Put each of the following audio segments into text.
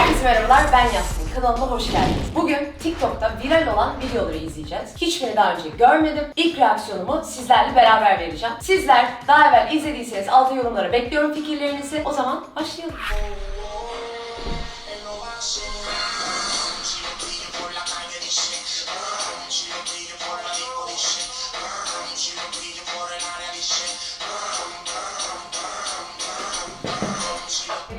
Herkese merhabalar, ben Yasmin. Kanalıma hoş geldiniz. Bugün TikTok'ta viral olan videoları izleyeceğiz. Hiçbirini daha önce görmedim. İlk reaksiyonumu sizlerle beraber vereceğim. Sizler daha evvel izlediyseniz altı yorumlara bekliyorum fikirlerinizi. O zaman başlayalım.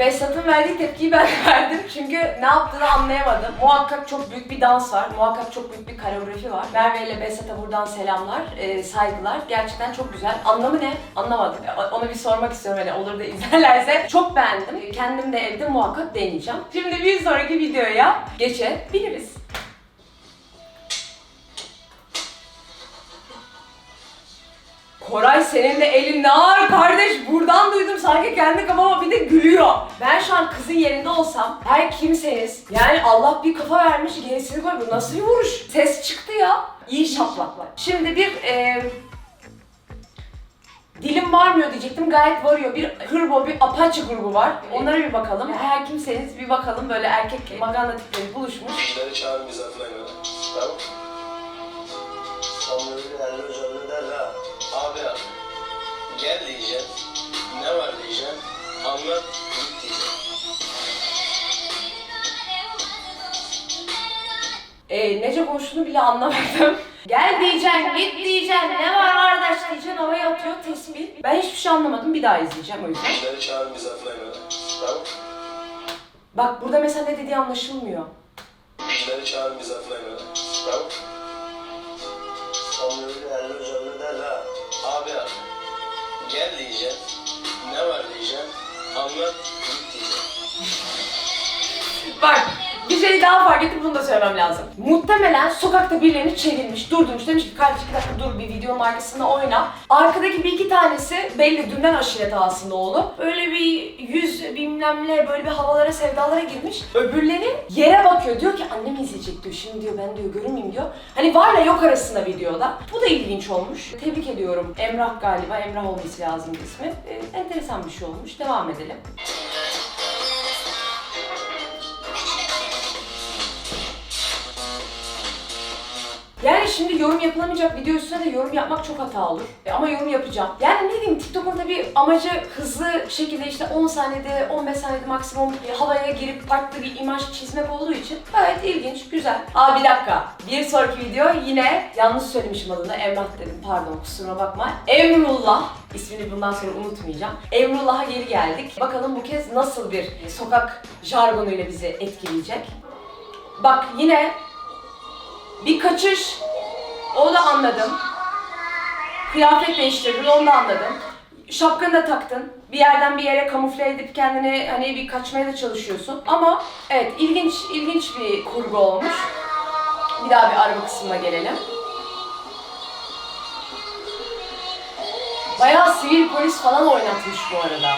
Behzat'ın verdiği tepkiyi ben verdim. Çünkü ne yaptığını anlayamadım. Muhakkak çok büyük bir dans var. Muhakkak çok büyük bir koreografi var. Merve ile Behzat'a buradan selamlar, e, saygılar. Gerçekten çok güzel. Anlamı ne? Anlamadım. E, Onu bir sormak istiyorum hani olur da izlerlerse. Çok beğendim. Kendim de evde muhakkak deneyeceğim. Şimdi bir sonraki videoya geçebiliriz. Koray senin de elin ne ağır kardeş buradan duydum sanki kendi kafama bir de gülüyor. Ben şu an kızın yerinde olsam her kimseniz yani Allah bir kafa vermiş gerisini koy bu nasıl bir vuruş? Ses çıktı ya. İyi şaplaklar. Şimdi bir e, dilim varmıyor diyecektim gayet varıyor. Bir hırbo bir apache grubu var. Onlara bir bakalım. Her kimseniz bir bakalım böyle erkek maganda tipleri buluşmuş. Kişileri çağır misafirine göre. Tamam. Ha. Abi abi. Gel diyeceğim. Ne var diyeceğim. Anlat. Git diyeceğim. Ee, nece konuştuğunu bile anlamadım. Gel diyeceksin, git diyeceksin, ne var kardeş diyeceksin, havaya atıyor tesbih. Ben hiçbir şey anlamadım, bir daha izleyeceğim o yüzden. Kişileri çağır misafirine göre. Tamam. Bak burada mesela ne dediği anlaşılmıyor. Kişileri çağır misafirine göre. Tamam. Öyle eller üzerinde der ha. Abi abi. Gel diyeceğim. Ne var diyeceğim. Anlat. Git diyeceğim. Bak şey daha fark ettim bunu da söylemem lazım. Muhtemelen sokakta birilerini çevirmiş, durdurmuş. Demiş ki kardeş iki dakika dur bir videonun arkasında oyna. Arkadaki bir iki tanesi belli dünden aşiret ağasında oğlu. Böyle bir yüz bilmem ne böyle bir havalara sevdalara girmiş. Öbürleri yere bakıyor. Diyor ki annem izleyecek diyor. Şimdi diyor ben diyor görünmeyeyim diyor. Hani varla yok arasında videoda. Bu da ilginç olmuş. Tebrik ediyorum. Emrah galiba. Emrah olması lazım ismi. Ee, enteresan bir şey olmuş. Devam edelim. Yani şimdi yorum yapılamayacak video üstüne de yorum yapmak çok hata olur. E, ama yorum yapacağım. Yani ne diyeyim TikTok'un tabii amacı hızlı şekilde işte 10 saniyede 15 saniyede maksimum havaya girip farklı bir imaj çizmek olduğu için gayet ilginç, güzel. Aa bir dakika. Bir sonraki video yine yanlış söylemişim adını. Emrah dedim pardon kusura bakma. Emrullah ismini bundan sonra unutmayacağım. Emrullah'a geri geldik. Bakalım bu kez nasıl bir sokak jargonuyla bizi etkileyecek. Bak yine bir kaçış. O da anladım. Kıyafet değiştirdin onu da anladım. Şapkanı da taktın. Bir yerden bir yere kamufle edip kendini hani bir kaçmaya da çalışıyorsun. Ama evet ilginç ilginç bir kurgu olmuş. Bir daha bir araba kısmına gelelim. Bayağı sivil polis falan oynatmış bu arada.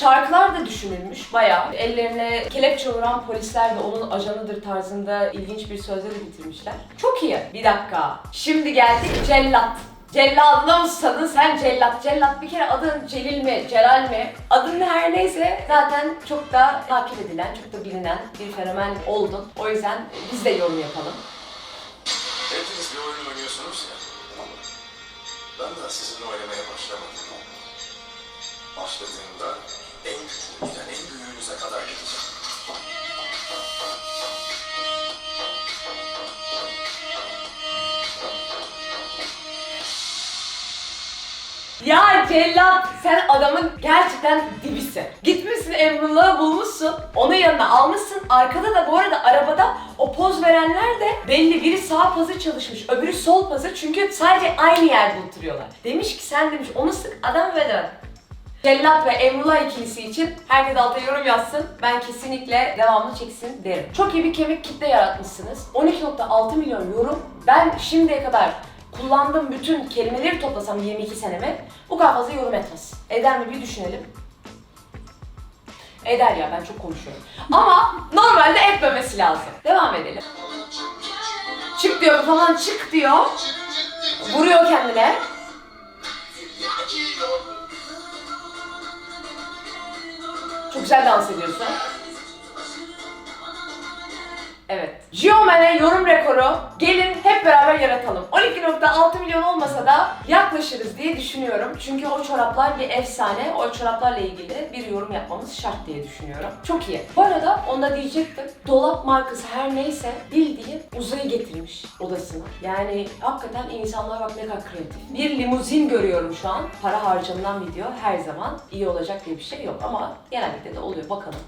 Şarkılar da düşünülmüş bayağı. Ellerine kelepçe vuran polisler de onun ajanıdır tarzında ilginç bir sözle de bitirmişler. Çok iyi. Bir dakika. Şimdi geldik cellat. Celladına mı susadın sen cellat? Cellat bir kere adın Celil mi, Celal mi? Adın her neyse zaten çok da takip edilen, çok da bilinen bir fenomen oldun. O yüzden biz de yorum yapalım. Hepiniz bir oyun oynuyorsunuz ya. Ben de sizinle oynamaya başlamadım. Başladığımda Ya cellat sen adamın gerçekten dibisin. Gitmişsin Emrullah'ı bulmuşsun. Onun yanına almışsın. Arkada da bu arada arabada o poz verenler de belli biri sağ pazı çalışmış. Öbürü sol pazı çünkü sadece aynı yerde oturuyorlar. Demiş ki sen demiş onu sık adam ve dön. Cellat ve Emrullah ikilisi için herkes alta yorum yazsın. Ben kesinlikle devamlı çeksin derim. Çok iyi bir kemik kitle yaratmışsınız. 12.6 milyon yorum. Ben şimdiye kadar kullandığım bütün kelimeleri toplasam 22 seneme bu kadar fazla yorum etmez. Eder mi bir düşünelim. Eder ya ben çok konuşuyorum. Ama normalde etmemesi lazım. Devam edelim. Çık diyor falan çık diyor. Vuruyor kendine. Çok güzel dans ediyorsun. Evet. Geoman'e yorum rekoru gelin hep beraber yaratalım. 12.6 milyon olmasa da yaklaşırız diye düşünüyorum. Çünkü o çoraplar bir efsane. O çoraplarla ilgili bir yorum yapmamız şart diye düşünüyorum. Çok iyi. Bu arada onda diyecektim. Dolap markası her neyse bildiğin uzayı getirmiş odasına. Yani hakikaten insanlar bak ne kadar kreatif. Bir limuzin görüyorum şu an. Para harcanılan video her zaman iyi olacak diye bir şey yok. Ama genellikle de oluyor. Bakalım.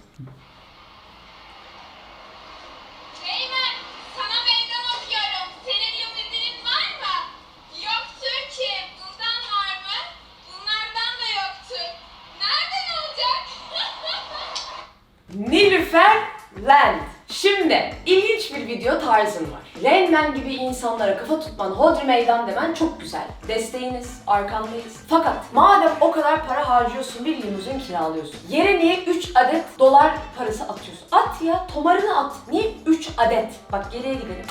Eymen, sana meydan okuyorum. Senin limuzinin var mı? Yoktur ki. Bundan var mı? Bunlardan da yoktur. Nereden olacak? Nilüfer Land. Şimdi ilginç bir video tarzın var. Rain Man gibi insanlara kafa tutman, hodri meydan demen çok güzel. Desteğiniz, arkandayız. Fakat madem o kadar para harcıyorsun bir limuzin kiralıyorsun. Yere niye 3 adet dolar parası atıyorsun? At ya, tomarını at. Niye 3 adet? Bak geriye gidelim.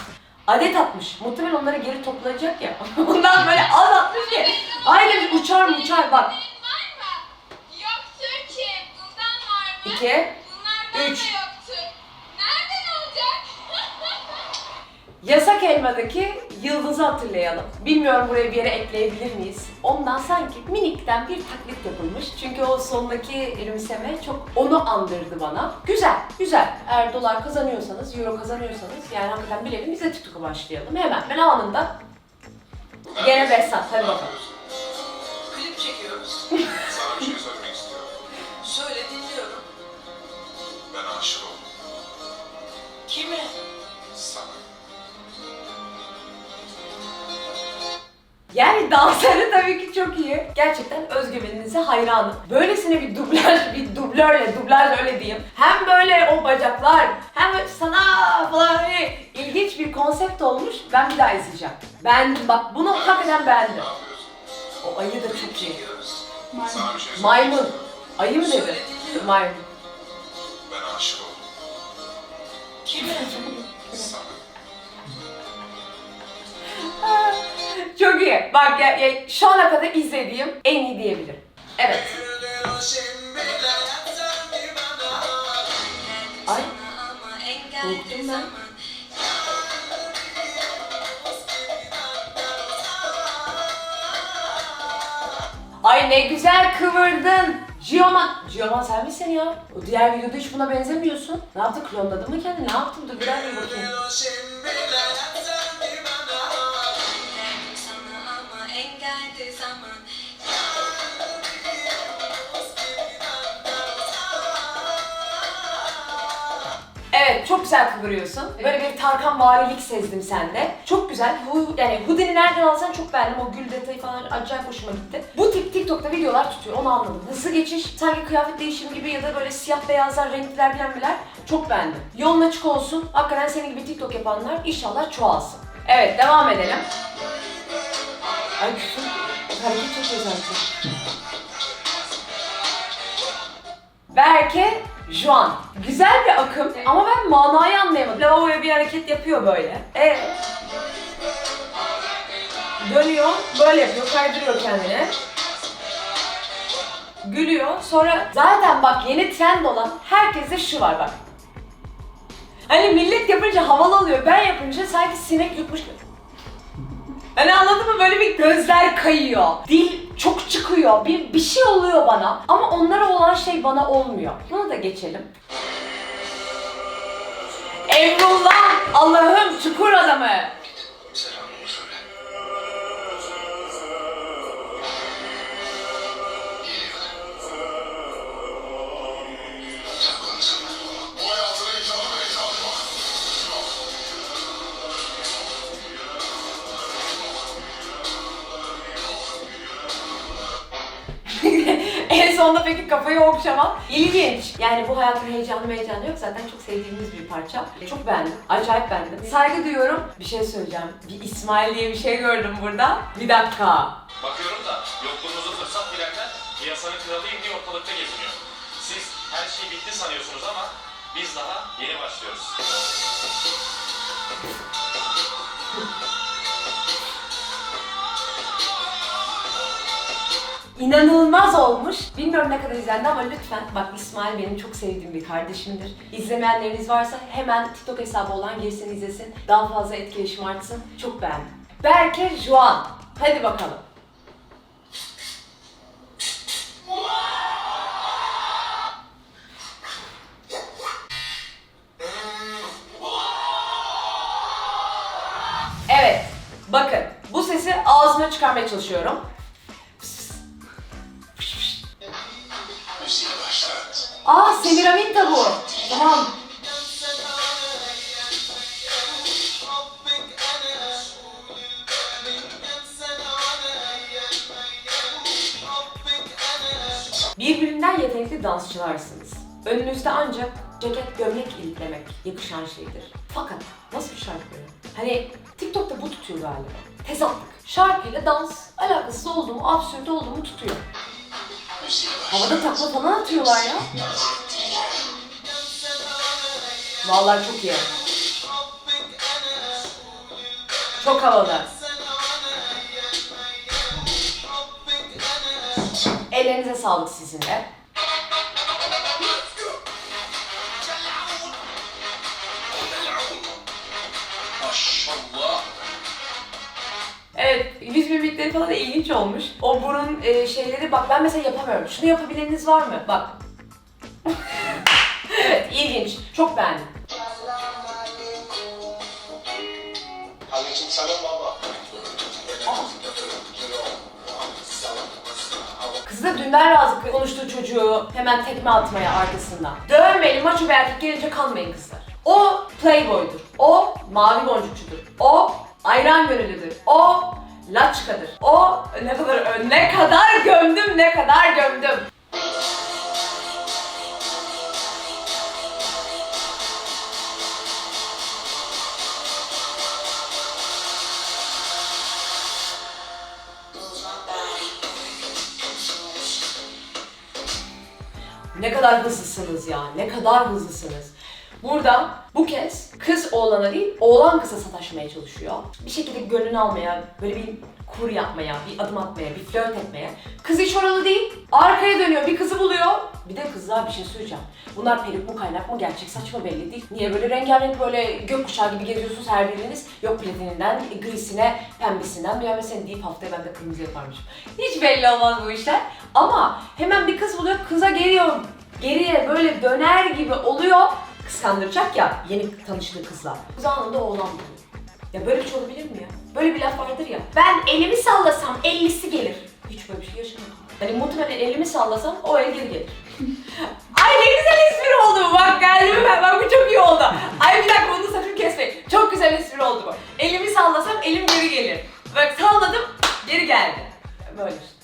Adet atmış. Muhtemelen onları geri toplayacak ya. Ondan böyle az atmış ki. Aynen uçar mı uçar bak. Senin var mı? Yoktur ki. Bundan var mı? 2, Bunlardan üç. da yoktur. Nereden olacak? Yasak Elma'daki Yıldız'ı hatırlayalım. Bilmiyorum buraya bir yere ekleyebilir miyiz? Ondan sanki minikten bir taklit yapılmış. Çünkü o sondaki gülümseme çok onu andırdı bana. Güzel, güzel. Eğer dolar kazanıyorsanız, euro kazanıyorsanız yani hakikaten bilelim biz de TikTok'a başlayalım. Hemen ben anında. Gene Behzat, hadi bakalım. Klip çekiyoruz. Sana bir şey söylemek istiyorum. Söyle dinliyorum. Ben aşık oldum. Kime? Sana. Yani dansları tabii ki çok iyi. Gerçekten özgüveninize hayranım. Böylesine bir dublaj, bir dublörle, dublaj öyle diyeyim. Hem böyle o bacaklar, hem sana falan hani ilginç bir konsept olmuş. Ben bir daha izleyeceğim. Ben bak bunu hakikaten beğendim. O ayı da çok iyi. Maymun. Ayı mı dedi? Maymun. Ben aşık oldum. Kime? Çok iyi. Bak ya, ya, şu ana kadar izlediğim en iyi diyebilirim. Evet. Ay. Korktum ben. Ay ne güzel kıvırdın. Gioman. Gioman sen misin ya? O diğer videoda hiç buna benzemiyorsun. Ne yaptın? Klonladın mı kendini? Ne yaptın? Dur bir bir bakayım. Ama engeldi zaman Evet çok güzel kıvırıyorsun. Böyle bir Tarkan varilik sezdim sende. Çok güzel. Hu, yani Houdini nereden alsan çok beğendim. O gül detayı falan acayip hoşuma gitti. Bu tip TikTok'ta videolar tutuyor onu anladım. Hızlı geçiş, sanki kıyafet değişimi gibi ya da böyle siyah beyazlar, renkler bilenmeler çok beğendim. Yolun açık olsun. Hakikaten senin gibi TikTok yapanlar inşallah çoğalsın. Evet devam edelim. Ay küfür. Hareket çok güzel. Berke Juan. Güzel bir akım ama ben manayı anlayamadım. Lavaboya bir hareket yapıyor böyle. E Dönüyor, böyle yapıyor, kaydırıyor kendini. Gülüyor. Sonra zaten bak yeni trend olan herkeste şu var bak. Hani millet yapınca havalı oluyor. Ben yapınca sanki sinek yutmuş gibi. Hani anladın mı? Böyle bir gözler kayıyor. Dil çok çıkıyor. Bir, bir şey oluyor bana. Ama onlara olan şey bana olmuyor. Bunu da geçelim. Emrullah Allah'ım çukur adamı. Sonunda peki kafayı okşamam. İlginç. Yani bu hayatın heyecanı heyecanı yok. Zaten çok sevdiğimiz bir parça. Çok beğendim. Acayip beğendim. Saygı duyuyorum. Bir şey söyleyeceğim. Bir İsmail diye bir şey gördüm burada. Bir dakika. Bakıyorum da yokluğunuzu fırsat bilenler piyasanın kralıyım diye ortalıkta geziniyor. Siz her şey bitti sanıyorsunuz ama biz daha yeni başlıyoruz. İnanılmaz olmuş. Bilmiyorum ne kadar izlendi ama lütfen bak İsmail benim çok sevdiğim bir kardeşimdir. İzlemeyenleriniz varsa hemen TikTok hesabı olan girsin izlesin. Daha fazla etkileşim artsın. Çok beğendim. Berke Juan. Hadi bakalım. Evet. Bakın. Bu sesi ağzıma çıkarmaya çalışıyorum. Müziği başlat. Aa Semiraminta bu. Tamam. Birbirinden yetenekli dansçılarsınız. Önünüzde ancak ceket gömlek iliklemek yakışan şeydir. Fakat nasıl bir şarkı böyle? Hani TikTok'ta bu tutuyor galiba. Tezatlık. Şarkıyla dans alakasız oldu mu, absürt oldu mu tutuyor. Havada takla falan atıyorlar ya. Vallahi çok iyi. Çok havalı. Ellerinize sağlık sizin de. Yüz mimikleri falan da ilginç olmuş. O burun e, şeyleri bak ben mesela yapamıyorum. Şunu yapabileniniz var mı? Bak. evet, ilginç. Çok beğendim. Aleyküm selam baba. Kız da dünden razı konuştuğu çocuğu hemen tekme atmaya arkasından. Dövmeli maço bir erkek gelince kalmayın kızlar. O playboydur. O mavi boncukçudur. O ayran gönüllüdür. O laçkadır. O ne kadar ne kadar gömdüm ne kadar gömdüm. Ne kadar hızlısınız ya, ne kadar hızlısınız. Burada bu kez kız oğlana değil, oğlan kıza sataşmaya çalışıyor. Bir şekilde gönlünü almaya, böyle bir kur yapmaya, bir adım atmaya, bir flört etmeye. Kız hiç oralı değil. Arkaya dönüyor, bir kızı buluyor. Bir de kızlar bir şey söyleyeceğim. Bunlar peruk mu kaynak mı gerçek saç mı belli değil. Niye böyle rengarenk böyle gökkuşağı gibi geziyorsunuz her biriniz? Yok platininden grisine, pembesinden beğenmesen deyip haftaya ben de kırmızı yaparmışım. Hiç belli olmaz bu işler. Ama hemen bir kız buluyor, kıza geliyor. Geriye böyle döner gibi oluyor. Kıskandıracak ya yeni tanıştığı kızla. Kız anında oğlan buluyor. Ya böyle bir şey olabilir mi ya? Böyle bir laf vardır ya. Ben elimi sallasam ellisi gelir. Hiç böyle bir şey yaşamadım. Hani muhtemelen elimi sallasam o el geri gelir. Ay ne güzel espri oldu bu. Bak geldi ben. Bak bu çok iyi oldu. Ay bir dakika bunu sakın kesmeyin. Çok güzel espri oldu bu. Elimi sallasam elim geri gelir. Bak salladım geri geldi. Böyle işte.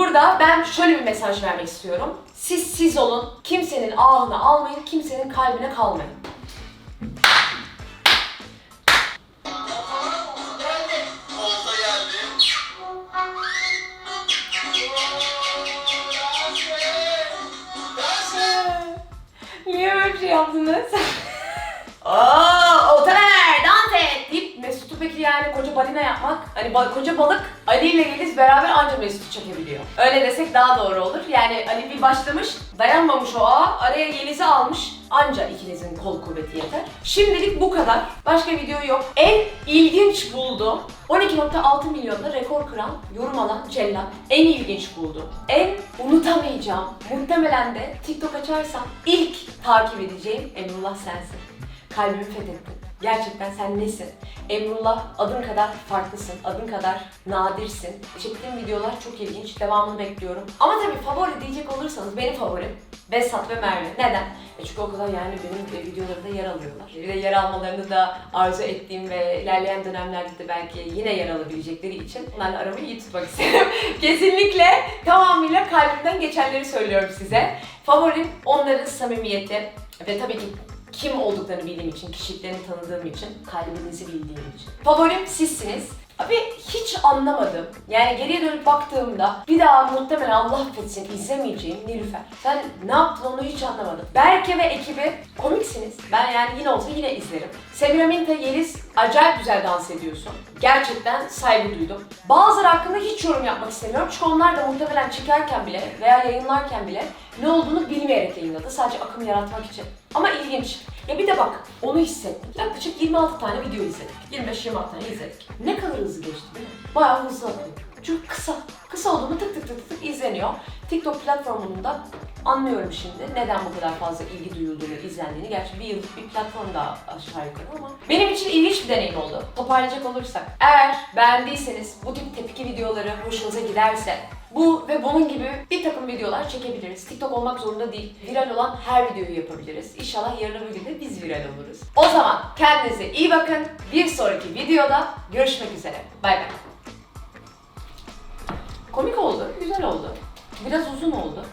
Burada ben şöyle bir mesaj vermek istiyorum. Siz siz olun. Kimsenin ahını almayın, kimsenin kalbine kalmayın. Niye böyle bir şey yaptınız? Aa, oteler, dans et deyip Peki yani koca balina yapmak, hani ba- koca balık Ali ile Yeliz beraber anca Mesut'u çekebiliyor. Öyle desek daha doğru olur. Yani Ali bir başlamış, dayanmamış o ağa, araya Yeliz'i almış, anca ikinizin kol kuvveti yeter. Şimdilik bu kadar. Başka video yok. En ilginç buldu. 12.6 milyonda rekor kıran, yorum alan Cellat. En ilginç buldu. En unutamayacağım, muhtemelen de TikTok açarsam ilk takip edeceğim Emrullah sensin. Kalbimi fethettin. Gerçekten sen nesin? Emrullah adın kadar farklısın, adın kadar nadirsin. Çektiğim videolar çok ilginç, devamını bekliyorum. Ama tabii favori diyecek olursanız benim favorim Besat ve Merve. Neden? E çünkü o kadar yani benim e, videolarımda yer alıyorlar. Bir de yer almalarını da arzu ettiğim ve ilerleyen dönemlerde de belki yine yer alabilecekleri için onlarla aramı iyi tutmak istedim. Kesinlikle tamamıyla kalbimden geçenleri söylüyorum size. Favorim onların samimiyeti ve tabii ki kim olduklarını bildiğim için, kişiliklerini tanıdığım için, kalbinizi bildiğim için. Favorim sizsiniz. Abi hiç anlamadım. Yani geriye dönüp baktığımda bir daha muhtemelen Allah affetsin izlemeyeceğim Nilüfer. Sen ne yaptın onu hiç anlamadım. Berke ve ekibi komiksiniz. Ben yani yine olsa yine izlerim. Semiraminta Yeliz acayip güzel dans ediyorsun. Gerçekten saygı duydum. Bazıları hakkında hiç yorum yapmak istemiyorum. Çünkü onlar da muhtemelen çekerken bile veya yayınlarken bile ne olduğunu bilmeyerek yayınladı. Sadece akım yaratmak için. Ama ilginç. Ya bir de bak onu hissettim. Yaklaşık 26 tane video izledik. 25-26 tane izledik. Ne kadar hızlı geçti değil mi? Bayağı hızlı akıyor. Çünkü kısa. Kısa olduğunu tık tık tık tık izleniyor. TikTok platformunda anlıyorum şimdi neden bu kadar fazla ilgi duyulduğunu, izlendiğini. Gerçi bir yıllık bir platform daha aşağı yukarı ama benim için ilginç bir deneyim oldu. Toparlayacak olursak, eğer beğendiyseniz bu tip tepki videoları hoşunuza giderse bu ve bunun gibi bir takım videolar çekebiliriz. TikTok olmak zorunda değil. Viral olan her videoyu yapabiliriz. İnşallah yarın öbür gün de biz viral oluruz. O zaman kendinize iyi bakın. Bir sonraki videoda görüşmek üzere. Bay bay. Komik oldu, güzel oldu. Biraz uzun oldu.